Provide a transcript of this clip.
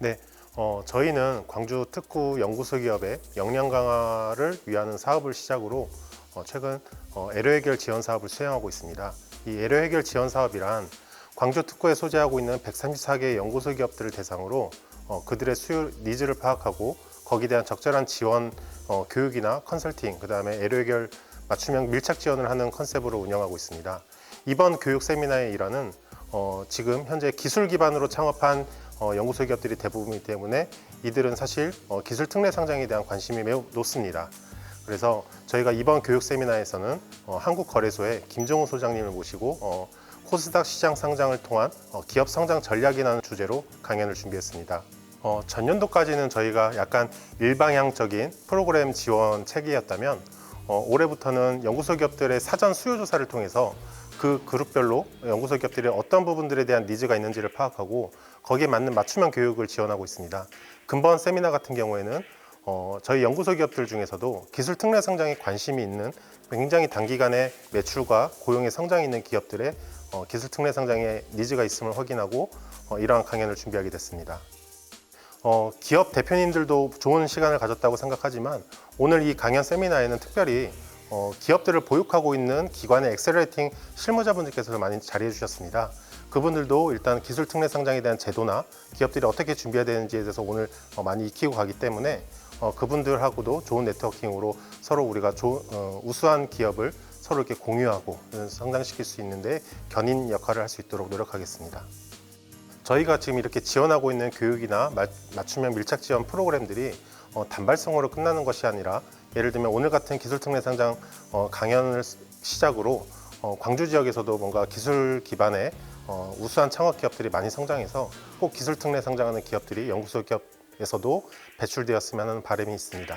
네, 어, 저희는 광주 특구 연구소 기업의 역량 강화를 위한 사업을 시작으로 어, 최근 어, 애로 해결 지원 사업을 수행하고 있습니다. 이 애로 해결 지원 사업이란 광주 특구에 소재하고 있는 134개 연구소 기업들을 대상으로 어, 그들의 수요 니즈를 파악하고 거기에 대한 적절한 지원 어, 교육이나 컨설팅, 그 다음에 애로 해결 맞춤형 밀착 지원을 하는 컨셉으로 운영하고 있습니다. 이번 교육 세미나의 일환은 어, 지금 현재 기술 기반으로 창업한 어, 연구소 기업들이 대부분이기 때문에 이들은 사실 어, 기술 특례 상장에 대한 관심이 매우 높습니다. 그래서 저희가 이번 교육 세미나에서는 어, 한국거래소의 김정우 소장님을 모시고 어, 코스닥 시장 상장을 통한 어, 기업 성장 전략이라는 주제로 강연을 준비했습니다. 어, 전년도까지는 저희가 약간 일방향적인 프로그램 지원 체계였다면 어, 올해부터는 연구소 기업들의 사전 수요 조사를 통해서 그 그룹별로 연구소 기업들이 어떤 부분들에 대한 니즈가 있는지를 파악하고 거기에 맞는 맞춤형 교육을 지원하고 있습니다. 근본 세미나 같은 경우에는 어, 저희 연구소 기업들 중에서도 기술 특례 성장에 관심이 있는 굉장히 단기간에 매출과 고용의 성장이 있는 기업들의 어, 기술 특례 성장에 니즈가 있음을 확인하고 어, 이러한 강연을 준비하게 됐습니다. 어, 기업 대표님들도 좋은 시간을 가졌다고 생각하지만 오늘 이 강연 세미나에는 특별히 어, 기업들을 보육하고 있는 기관의 엑셀레이팅 실무자분들께서 많이 자리해 주셨습니다. 그분들도 일단 기술 특례 상장에 대한 제도나 기업들이 어떻게 준비해야 되는지에 대해서 오늘 어, 많이 익히고 가기 때문에 어, 그분들하고도 좋은 네트워킹으로 서로 우리가 조- 어, 우수한 기업을 서로 이렇게 공유하고 어, 성장시킬 수 있는데 견인 역할을 할 수 있도록 노력하겠습니다. 저희가 지금 이렇게 지원하고 있는 교육이나 마- 맞춤형 밀착 지원 프로그램들이 어, 단발성으로 끝나는 것이 아니라 예를 들면 오늘 같은 기술 특례 상장 어, 강연을 시- 시작으로 어, 광주 지역에서도 뭔가 기술 기반의 어, 우수한 창업 기업들이 많이 성장해서 꼭 기술 특례 상장하는 기업들이 연구소 기업에서도 배출되었으면 하는 바람이 있습니다.